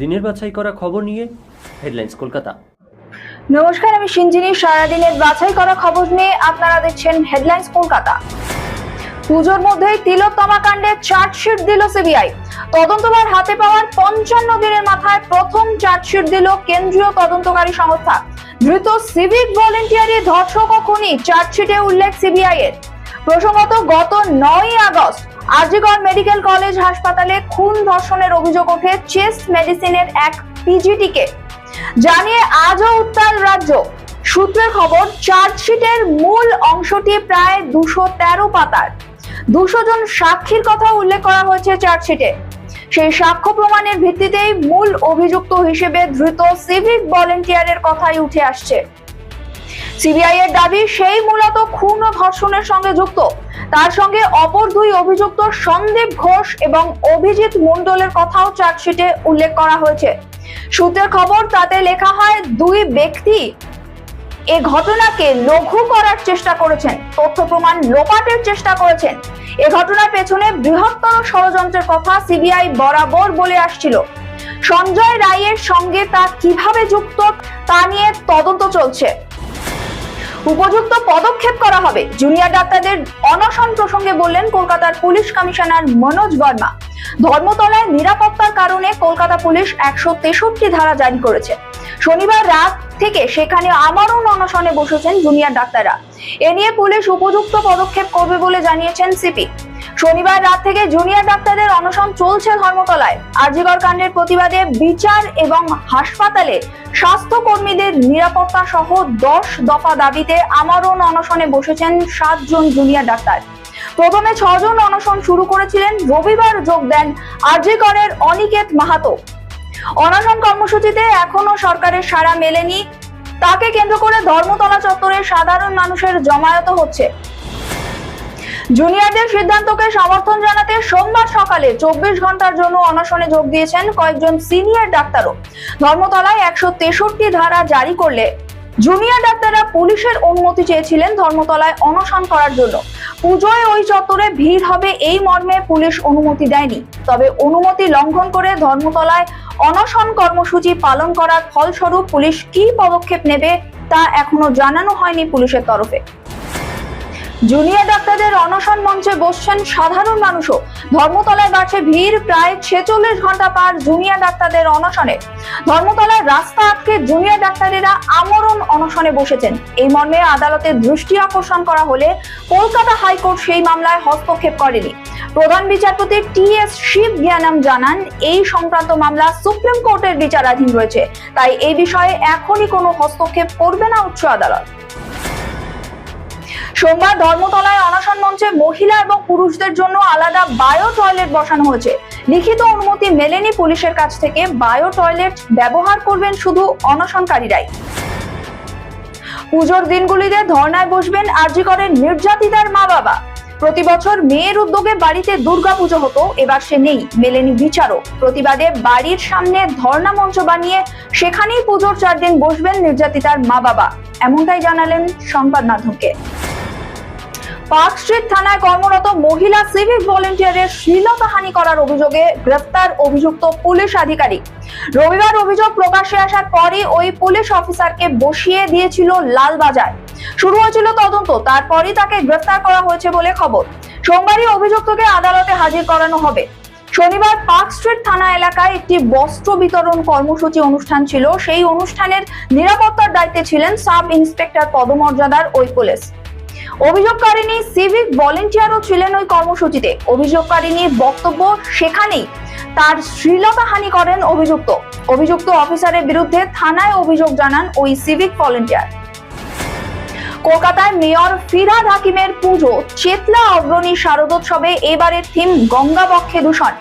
দিনের বাছাই করা খবর নিয়ে হেডলাইন্স কলকাতা। নমস্কার, আমি সিঞ্জিনী সারাদিনের বাছাই করা খবর নিয়ে আপনারা দেখছেন হেডলাইন্স কলকাতা। পুজোর মধ্যেই তিলোত্তমা কাণ্ডে চার্জশিট দিল সিবিআই। তদন্তভার হাতে পাওয়ার পঞ্চান্ন দিনের মাথায় প্রথম চার্জশিট দিল কেন্দ্রীয় তদন্তকারী সংস্থা। ধৃত সিভিক ভলেন্টিয়ারি ধর্ষক ও খুনি, চার্জশিটে উল্লেখ সিবিআই এর প্রসঙ্গত গত নয় আগস্ট আরজিগড় মেডিকেল কলেজ হাসপাতালে খুন ধর্ষণের অভিযোগ ওঠে চেস্ট মেডিসিনের এক পিজিটিকে। জানিয়ে আজও উত্তাল রাজ্য। সূত্রের খবর, চার্জশিটের মূল অংশটি প্রায় দুশো তেরো পাতার। দুশো জন সাক্ষীর কথা উল্লেখ করা হয়েছে চার্জশিটে। সেই সাক্ষ্য প্রমাণের ভিত্তিতেই মূল অভিযুক্ত হিসেবে ধৃত সিভিক ভলেন্টিয়ারের কথাই উঠে আসছে। সিবিআই এর দাবি সেই মূলত খুন ও ধর্ষণের সঙ্গে যুক্ত। তার সঙ্গে অপর দুই অভিযুক্ত সন্দীপ ঘোষ এবং অভিজিৎ মণ্ডলের কথাও চার্জশিটে উল্লেখ করা হয়েছে। সূত্রের খবর, তাতে লেখা হয়, দুই ব্যক্তি এ ঘটনাকে লঘু করার চেষ্টা করেছেন, তথ্য প্রমাণ লোপাটের চেষ্টা করেছেন। এ ঘটনার পেছনে বৃহত্তর ষড়যন্ত্রের কথা সিবিআই বরাবর বলে আসছিল। সঞ্জয় রায়ের সঙ্গে তা কীভাবে যুক্ত, তা নিয়ে তদন্ত চলছে। উপযুক্ত পদক্ষেপ করা হবে। জুনিয়র ডাক্তারদের অনশন প্রসঙ্গে বললেন কলকাতার পুলিশ কমিশনার মনোজ বর্মা। ধর্মতলায় নিরাপত্তার কারণে কলকাতা পুলিশ একশো তেষট্টি ধারা জারি করেছে। শনিবার রাত থেকে সেখানে আবারও অনশনে বসেছেন জুনিয়র ডাক্তাররা। এ নিয়ে পুলিশ উপযুক্ত পদক্ষেপ করবে বলে জানিয়েছেন সিপি। শনিবার রাত থেকে জুনিয়র ডাক্তারদের অনশন চলছে ধর্মতলায়। আরজিগড় কাণ্ডের প্রতিবাদে বিচার এবং হাসপাতালে স্বাস্থ্য কর্মীদের নিরাপত্তা সহ দশ দফা দাবিতে আমরণ অনশনে বসেছেন সাতজন জুনিয়র ডাক্তার। প্রথমে ছজন অনশন শুরু করেছিলেন, রবিবার যোগ দেন আরজিগড়ের অনিকেত মাহাতো। অনশন কর্মসূচিতে এখনও সরকারের সাড়া মেলেনি। তাকে কেন্দ্র করে ধর্মতলা চত্বরে সাধারণ মানুষের জমায়েত হচ্ছে। জুনিয়রদের সিদ্ধান্তকে সমর্থন জানাতে সোমবার সকালে চব্বিশ ঘণ্টার জন্য অনশনে যোগ দিয়েছেন কয়েকজন সিনিয়র ডাক্তারও। ধর্মতলায় একশো তেষট্টি ধারা জারি করলে জুনিয়র ডাক্তাররা পুলিশের অনুমতি চেয়েছিলেন ধর্মতলায় অনশন করার জন্য। পুজোয় ওই চত্বরে ভিড় হবে এই মর্মে পুলিশ অনুমতি দেয়নি। তবে অনুমতি লঙ্ঘন করে ধর্মতলায় অনশন কর্মসূচি পালন করার ফলস্বরূপ পুলিশ কি পদক্ষেপ নেবে তা এখনও জানানো হয়নি পুলিশের তরফে। জুনিয়র ডাক্তারদের অনশন মঞ্চে বসছেন সাধারণ মানুষও। ধর্মতলায় বাড়ছে ভিড়, প্রায় ছেচল্লিশ ঘণ্টা পার জুনিয়র ডাক্তারদের অনশনে। ধর্মতলার রাস্তা আটকে জুনিয়র ডাক্তারেরা আমরণ অনশনে বসেছেন। এই মর্মে আদালতের দৃষ্টি আকর্ষণ করা হলে কলকাতা হাইকোর্ট সেই মামলায় হস্তক্ষেপ করেনি। প্রধান বিচারপতি টি এস শিব জ্ঞানাম জানান, এই সংক্রান্ত মামলা সুপ্রিম কোর্টের বিচারাধীন রয়েছে। তাই এই বিষয়ে এখনই কোনো হস্তক্ষেপ করবে না উচ্চ আদালত। সোমবার ধর্মতলায় অনশন মঞ্চে মহিলা এবং পুরুষদের জন্য আলাদা বায়ো টয়লেট বসানো হয়েছে। লিখিত অনুমতি মেলেনি পুলিশের কাছ থেকে। বায়ো টয়লেট ব্যবহার করবেন শুধু অনশনকারীরাই। পুজোর দিনগুলিতে ধর্নায় বসবেন আরজি করেন নির্যাতিতার মা বাবা। প্রতি বছর মেয়ের উদ্যোগে বাড়িতে দুর্গা পুজো হতো, এবার সে নেই, মেলেনি বিচারও প্রতিবাদে বাড়ির সামনে ধর্ণা মঞ্চ বানিয়ে সেখানেই পুজোর চার দিন বসবেন নির্যাতিতার মা বাবা। এমনটাই জানালেন সংবাদ মাধ্যমকে। পার্ক স্ট্রিট থানায় কর্মরত মহিলা সিভিক ভলেন্টিয়ারের শ্লীলতাহানি করার অভিযোগে গ্রেফতার অভিযুক্ত পুলিশ আধিকারিক। রবিবার অভিযোগ প্রকাশ্যে আসার পরই ওই পুলিশ অফিসারকে বসিয়ে দিয়েছিল লালবাজার। শুরু হয়েছিল তদন্ত, তারপরই তাকে গ্রেফতার করা হয়েছে বলে খবর। সোমবারই অভিযুক্তকে আদালতে হাজির করানো হবে। শনিবার পার্ক স্ট্রিট থানা এলাকায় একটি বস্ত্র বিতরণ কর্মসূচি অনুষ্ঠান ছিল। সেই অনুষ্ঠানের নিরাপত্তার দায়িত্বে ছিলেন সাব ইন্সপেক্টর পদমর্যাদার ওই পুলিশ। অভিযোগকারিনী সিভিক ভলেন্টিয়ারও ছিলেন ওই কর্মসূচিতে। অভিযোগকারিনীর বক্তব্য সেখানেই তার শ্লীলতাহানি করেন অভিযুক্ত। অভিযুক্ত অফিসারের বিরুদ্ধে থানায় অভিযোগ জানান ওই সিভিক ভলেন্টিয়ার কলকাতায় মেয়র ফিরাদ হাকিমের পুজো, চেতলা অগ্রণী শারদোৎসবে এবারের থিম গঙ্গা বক্ষে দূষণ।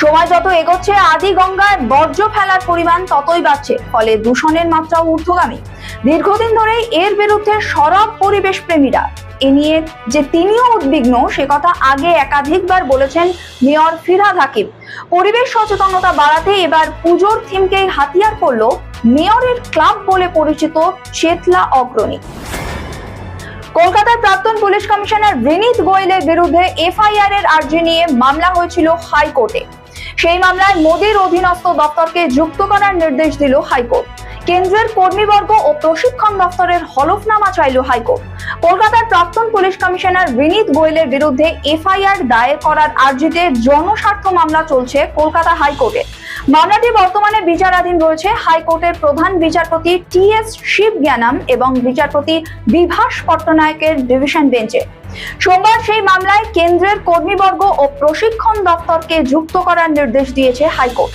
সময় যত এগোচ্ছে, আদি গঙ্গায় বর্জ্য ফেলার পরিমাণ ততই বাড়ছে, ফলে দূষণের মাত্রাও ঊর্ধ্বগামী। দীর্ঘদিন ধরেই এর বিরুদ্ধে সরব পরিবেশ প্রেমীরা। এ নিয়ে যে তিনিও উদ্বিগ্ন, সে কথা আগে একাধিকবার বলেছেন মেয়র ফিরহাদ হাকিম। পরিবেশ সচেতনতা বাড়াতে এবার পুজোর থিমকেই হাতিয়ার করল মেয়রের ক্লাব বলে পরিচিত চেতলা অগ্রণী। কলকাতার প্রাক্তন পুলিশ কমিশনার বিনীত গোয়েলের বিরুদ্ধে এফআইআর এর আর্জি নিয়ে মামলা হয়েছিল হাইকোর্টে। সেই মামলায় মোদীর অধীনস্থ দপ্তরকে যুক্ত করার নির্দেশ দিল হাইকোর্ট। কেন্দ্রের কর্মীবর্গ ও প্রশিক্ষণ দপ্তরের হলফনামা চাইল হাইকোর্ট। কলকাতার প্রাক্তন পুলিশ কমিশনার বিনীত গোয়েলের বিরুদ্ধে এফআইআর দায়ের করার আর্জিতে জনস্বার্থ মামলা চলছে কলকাতা হাইকোর্টে। মামলাটি বর্তমানে বিচারাধীন রয়েছে হাইকোর্টের প্রধান বিচারপতি টি এস শিবজ্ঞানাম এবং বিচারপতি বিভাস পট্টনায়কের ডিভিশন বেঞ্চে। সোমবার সেই মামলায় কেন্দ্রের কর্মীবর্গ ও প্রশিক্ষণ দপ্তরকে যুক্ত করার নির্দেশ দিয়েছে হাইকোর্ট।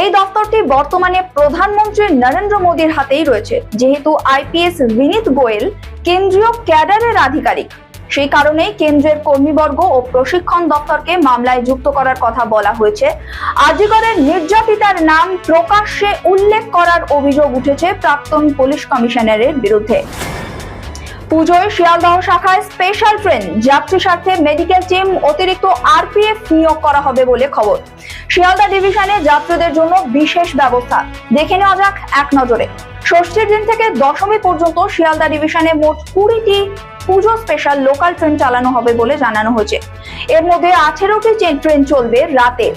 এই দপ্তরটি বর্তমানে প্রধানমন্ত্রী নরেন্দ্র মোদীর হাতেই রয়েছে, যেহেতু আইপিএস বিনীত গোয়েল কেন্দ্রীয় ক্যাডারের আধিকারিক। সেই কারণেই কেন্দ্রের কর্মীবর্গ ও প্রশিক্ষণ দপ্তরকে মামলায় যুক্ত করার কথা বলা হয়েছে। আজিগরের নির্যাতিতার নাম প্রকাশ্যে উল্লেখ করার অভিযোগ উঠেছে প্রাক্তন পুলিশ কমিশনারের বিরুদ্ধে। পুজোয় শিয়ালদহ শাখায় স্পেশাল ট্রেন যাত্রী স্বার্থে মেডিকেল টিম অতিরিক্ত আরপিএফ নিয়োগ করা হবে বলে খবর। শিয়ালদা ডিভিশনে যাত্রীদের জন্য বিশেষ ব্যবস্থা। দেখে নেওয়া যাক এক নজরে। ষষ্ঠীর দিন থেকে দশমী পর্যন্ত শিয়ালদা ডিভিশনে মোট কুড়িটি পুজো স্পেশাল লোকাল ট্রেন চালানো হবে বলে জানানো হয়েছে। এর মধ্যে আঠেরোটি ট্রেন চলবে রাতে।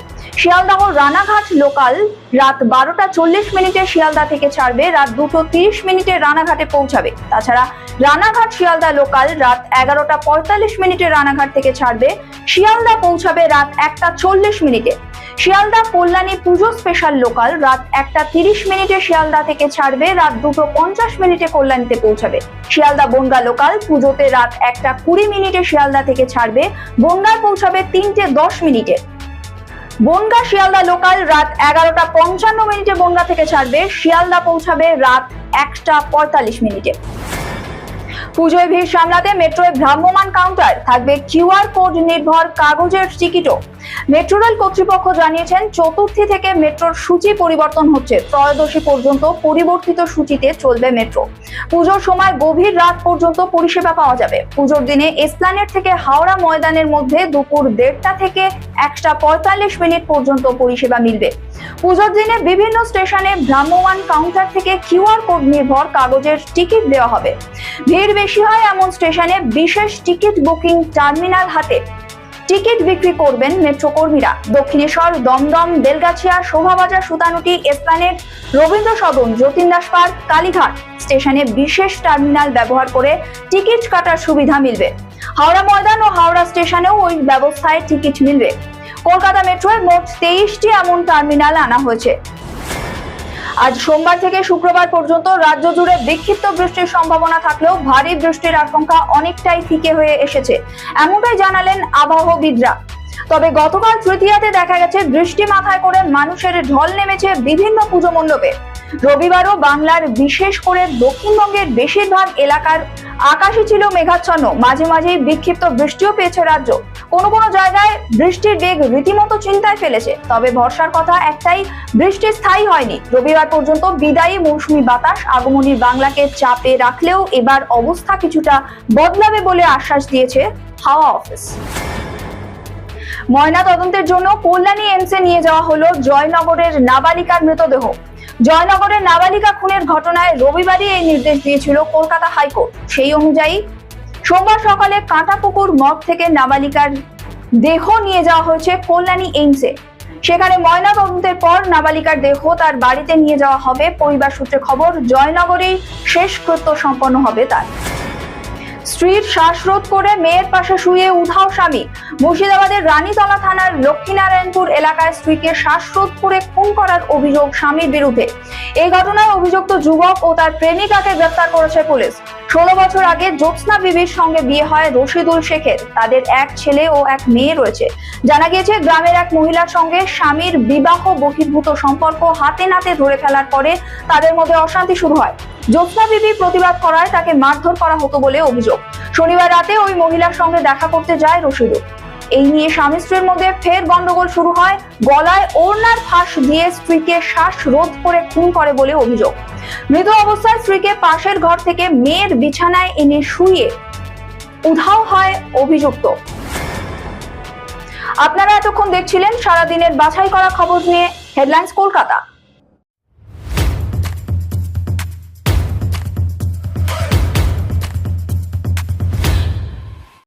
শিয়ালদাহ রানাঘাট লোকাল রাত বারোটা চল্লিশ মিনিটে শিয়ালদা থেকে ছাড়বে, রাত দুটো তিরিশ মিনিটে রানাঘাটে পৌঁছাবে। তাছাড়া রানাঘাট শিয়ালদা লোকাল রাত এগারোটা পঁয়তাল্লিশ মিনিটে রানাঘাট থেকে ছাড়বে, শিয়ালদা পৌঁছাবে রাত একটা চল্লিশ মিনিটে। শিয়ালদা কল্যাণী পুজো স্পেশাল লোকাল রাত একটা তিরিশ মিনিটে শিয়ালদা থেকে ছাড়বে, রাত দুটো পঞ্চাশ মিনিটে কল্যাণীতে পৌঁছাবে। শিয়ালদা বনগা লোকাল পুজোতে রাত একটা কুড়ি মিনিটে শিয়ালদা থেকে ছাড়বে বনগায় পৌঁছাবে তিনটে দশ মিনিটে। বনগা শিয়ালদা লোকাল রাত এগারোটা পঞ্চান্ন মিনিটে বনগা থেকে ছাড়বে। শিয়ালদা পৌঁছাবে রাত একটা পঁয়তাল্লিশ মিনিটে। পুজোয় ভিড় সামলাতে মেট্রোয় ভ্রাম্যমান কাউন্টার থাকবে কিউআর কোড নির্ভর কাগজের টিকিটও মেট্রো রেল কর্তৃপক্ষ জানিয়েছেন, চতুর্থী থেকে মেট্রোর সূচি পরিবর্তন হচ্ছে। ত্রয়োদশী পর্যন্ত পরিবর্তিত সূচিতে চলবে মেট্রো। পুজোর সময় গভীর রাত পর্যন্ত পরিষেবা পাওয়া যাবে। পুজোর দিনে এসপ্লানেট থেকে হাওড়া ময়দানের মধ্যে দুপুর দেড়টা থেকে একটা পঁয়তাল্লিশ মিনিট পর্যন্ত পরিষেবা মিলবে। পুজোর দিনে বিভিন্ন স্টেশনে ভ্রাম্যমাণ কাউন্টার থেকে কিউআর কোড নির্ভর কাগজের টিকিট দেওয়া হবে। ভিড় বেশি হয় এমন স্টেশনে বিশেষ টিকিট বুকিং টার্মিনাল হাতে। টিকিট বিক্রি করবেন মেট্রো কর্মীরা দক্ষিণেশ্বর, দমদম, বেলগাছিয়া, শোভাবাজার, সুতানুটি, এসপ্লানেট রবীন্দ্র সদন যতীন দাস পার্ক, কালীঘাট স্টেশনে বিশেষ টার্মিনাল ব্যবহার করে টিকিট কাটার সুবিধা মিলবে। হাওড়া ময়দান ও হাওড়া স্টেশনেও ওই ব্যবস্থায় টিকিট মিলবে। কলকাতা মেট্রোয় মোট তেইশটি এমন টার্মিনাল আনা হয়েছে। আজ সোমবার থেকে শুক্রবার পর্যন্ত রাজ্য জুড়ে বিক্ষিপ্ত বৃষ্টির সম্ভাবনা থাকলেও ভারী বৃষ্টির আশঙ্কা অনেকটাই ফিকে হয়ে এসেছে। এমনটাই জানালেন আবহাওয়াবিদরা। তবে গতকাল তৃতীয়াতে দেখা গেছে, বৃষ্টি মাথায় করে মানুষের ঢল নেমেছে বিভিন্ন পুজো মণ্ডপে। রবিবারও বাংলার বিশেষ করে দক্ষিণবঙ্গের বেশিরভাগ এলাকার আকাশই ছিল মেঘাচ্ছন্ন। মাঝে মাঝেই বিক্ষিপ্ত বৃষ্টিও পেয়েছে রাজ্য। কোনো কোনো জায়গায় বৃষ্টির বেগ রীতিমতো চিন্তায় ফেলেছে। তবে ভরসার কথা একটাই, বৃষ্টি স্থায়ী হয়নি। রবিবার পর্যন্ত বিদায়ী মৌসুমী বাতাস আগমনী বাংলাকে চাপে রাখলেও এবার অবস্থা কিছুটা বদলাবে বলে আশ্বাস দিয়েছে হাওয়া অফিস। ময়না তদন্তের জন্য কল্যাণী এমসে নিয়ে যাওয়া হলো জয়নগরের নাবালিকার মৃতদেহ। জয়নগরের নাবালিকা খুনের ঘটনায় রবিবারই এই নির্দেশ দিয়েছিল কলকাতা হাইকোর্ট। সেই অনুযায়ী সোমবার সকালে কাঁটাপুকুর মঠ থেকে নাবালিকার দেহ নিয়ে যাওয়া হয়েছে কল্যাণী এইমসে সেখানে ময়না তদন্তের পর নাবালিকার দেহ তার বাড়িতে নিয়ে যাওয়া হবে। পরিবার সূত্রে খবর, জয়নগরেই শেষ কৃত্য সম্পন্ন হবে তার। স্ত্রীর শ্বাসরোধ করে মেয়ের পাশে শুয়ে উধাও স্বামী। মুর্শিদাবাদের রানীতলা থানার লক্ষ্মীনারায়ণপুর এলাকায় স্ত্রীকে শ্বাসরোধ করে খুন করার অভিযোগ স্বামীর বিরুদ্ধে। এই ঘটনায় অভিযুক্ত যুবক ও তার প্রেমিকাকে গ্রেফতার করেছে পুলিশ। ষোলো বছর আগে জ্যোৎস্না বিবির সঙ্গে বিয়ে হয় রশিদুল শেখের। তাদের এক ছেলে ও এক মেয়ে রয়েছে। জানা গিয়েছে, গ্রামের এক মহিলার সঙ্গে স্বামীর বিবাহ বহির্ভূত সম্পর্ক হাতে নাতে ধরে ফেলার পরে তাদের মধ্যে অশান্তি শুরু হয়। জ্যোৎস্না বিবি প্রতিবাদ করায় তাকে মারধর করা হতো বলে অভিযোগ। শনিবার রাতে ওই মহিলার সঙ্গে দেখা করতে যায় রশিদুল। এই নিয়ে স্বামী স্ত্রীর মধ্যে ফের গন্ডগোল শুরু হয়। গলায় ওড়নার ফাঁস দিয়ে স্ত্রীকে শ্বাস রোধ করে খুন করে বলে অভিযোগ। মৃত অবস্থায় স্ত্রীকে পাশের ঘর থেকে মেয়ের বিছানায় এনে শুয়ে উধাও হয় অভিযুক্ত। আপনারা এতক্ষণ দেখছিলেন সারাদিনের বাছাই করা খবর নিয়ে হেডলাইন্স কলকাতা।